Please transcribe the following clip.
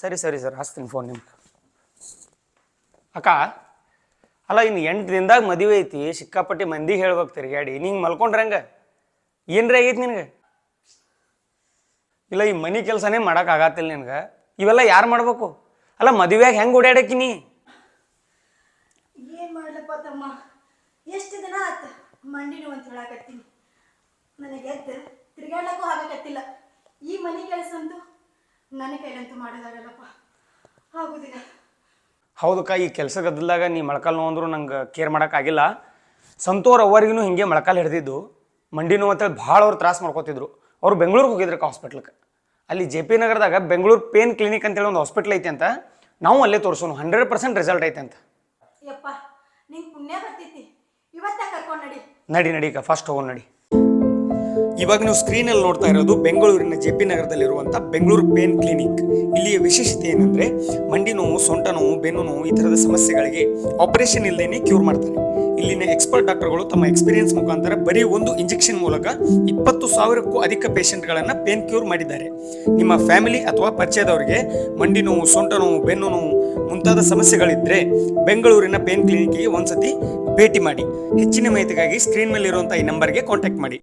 ಸರಿ ಸರಿ sir ಹಚ್ತೀನಿ phone ನಿಮ್ಗೆ. ಅಕ್ಕ, ಅಲ್ಲ ಇನ್ನು ಎಂಟು ದಿನದಾಗ ಮದುವೆ ಐತಿ, ಸಿಕ್ಕಾಪಟ್ಟಿ ಮಂದಿ ಹೇಳ್ಬೇಕು ತಿರ್ಗಾಡಿ ನಿಂಗೆ ಮಲ್ಕೊಂಡ್ರಂಗ ಏನ್ರಿ ಆಗೈತಿ ನಿನಗೆ? ಇಲ್ಲ, ಈ ಮನೆ ಕೆಲಸನೇ ಮಾಡೋಕ್ಕಾಗತ್ತಿಲ್ಲ ನಿನಗೆ. ಇವೆಲ್ಲ ಯಾರು ಮಾಡಬೇಕು? ಅಲ್ಲ, ಮದುವೆಯಾಗ ಹೆಂಗೆ ಓಡಾಡಕಿನಿ ಏನ್ ಮಾಡ್ಲಪ್ಪ ತಮ್ಮ? ಎಷ್ಟು ದಿನ ಆತ ಮಂಡಿ ನೋವು ಅಂತ ಹೇಳಕತ್ತೀನಿ. ನನಗೆ ಎದ್ದು ತಿರ್ಗಾಡ್ಲಕ್ಕೂ ಆಗಕತ್ತಿಲ್ಲ. ಈ ಮನೆ ಕೆಲಸ ಅಂತೂ ನನ್ನ ಕೈಲಂತೂ ಮಾಡೋದಾಗಲ್ಲಪ್ಪ ಆಗುದಿಲ್ಲ ಹೌದಕ್ಕ ಈ ಕೆಲಸ ಗದ್ದಲ್ದಾಗ ನೀ ಮೊಳಕಾಲು ನೋವು ಅಂದ್ರು ನಂಗೆ ಕೇರ್ ಮಾಡೋಕ್ಕಾಗಿಲ್ಲ ಸಂತೋರ್ ಅವರಿಗೂ ಹಿಂಗೆ ಮೊಳಕಾಲು ಹಿಡ್ದಿದ್ದು. ಮಂಡಿ ನೋವು ಅಂತೇಳಿ ಭಾಳ ಅವ್ರು ತ್ರಾಸ ಮಾಡ್ಕೋತಿದ್ರು. ಅವ್ರು ಬೆಂಗಳೂರಿಗೆ ಹೋಗಿದ್ರಕ್ಕ ಹಾಸ್ಪಿಟ್ಲಕ್ಕೆ ಅಲ್ಲಿ ಜೆ ಪಿ ನಗರದಾಗ ಬೆಂಗಳೂರು ಪೇನ್ ಕ್ಲಿನಿಕ್ ಅಂತೇಳಿ ಒಂದು ಹಾಸ್ಪಿಟ್ಲ್ ಐತೆ ಅಂತ ನಾವು ಅಲ್ಲೇ ತೋರಿಸೋನು. ಹಂಡ್ರೆಡ್ ಪರ್ಸೆಂಟ್ ರಿಸಲ್ಟ್ ಐತೆ ಅಂತ. ಯಪ್ಪ ನಿಂಗೆ ಪುಣ್ಯ ಬರ್ತೈತಿ ಇವತ್ತ ಕರ್ಕೊಂಡು ನಡಿ. ನಡಿ ನಡಿ ಫಸ್ಟ್ ಹೋಗೋಣ ನಡಿ. ಇವಾಗ ನೀವು ಸ್ಕ್ರೀನಲ್ಲಿ ನೋಡ್ತಾ ಇರೋದು ಬೆಂಗಳೂರಿನ ಜೆ ಪಿ ನಗರದಲ್ಲಿರುವಂಥ ಬೆಂಗಳೂರು ಪೇನ್ ಕ್ಲಿನಿಕ್. ಇಲ್ಲಿಯ ವಿಶೇಷತೆ ಏನಂದರೆ ಮಂಡಿ ನೋವು, ಸೊಂಟ ನೋವು, ಬೆನ್ನು ನೋವು ಈ ಥರದ ಸಮಸ್ಯೆಗಳಿಗೆ ಆಪರೇಷನ್ ಇಲ್ಲದೇನೆ ಕ್ಯೂರ್ ಮಾಡ್ತಾರೆ. ಇಲ್ಲಿನ ಎಕ್ಸ್ಪರ್ಟ್ ಡಾಕ್ಟರ್ಗಳು ತಮ್ಮ ಎಕ್ಸ್ಪೀರಿಯನ್ಸ್ ಮುಖಾಂತರ ಬರೀ ಒಂದು ಇಂಜೆಕ್ಷನ್ ಮೂಲಕ ಇಪ್ಪತ್ತು ಸಾವಿರಕ್ಕೂ ಅಧಿಕ ಪೇಷಂಟ್ಗಳನ್ನು ಪೇನ್ ಕ್ಯೂರ್ ಮಾಡಿದ್ದಾರೆ. ನಿಮ್ಮ ಫ್ಯಾಮಿಲಿ ಅಥವಾ ಪರಿಚಯದವರಿಗೆ ಮಂಡಿ ನೋವು, ಸೊಂಟ ನೋವು, ಬೆನ್ನು ನೋವು ಮುಂತಾದ ಸಮಸ್ಯೆಗಳಿದ್ದರೆ ಬೆಂಗಳೂರಿನ ಪೇನ್ ಕ್ಲಿನಿಕ್ಗೆ ಒಂದ್ಸತಿ ಭೇಟಿ ಮಾಡಿ. ಹೆಚ್ಚಿನ ಮಾಹಿತಿಗಾಗಿ ಸ್ಕ್ರೀನ್ ಮೇಲೆ ಇರುವಂಥ ಈ ನಂಬರ್ಗೆ ಕಾಂಟ್ಯಾಕ್ಟ್ ಮಾಡಿ.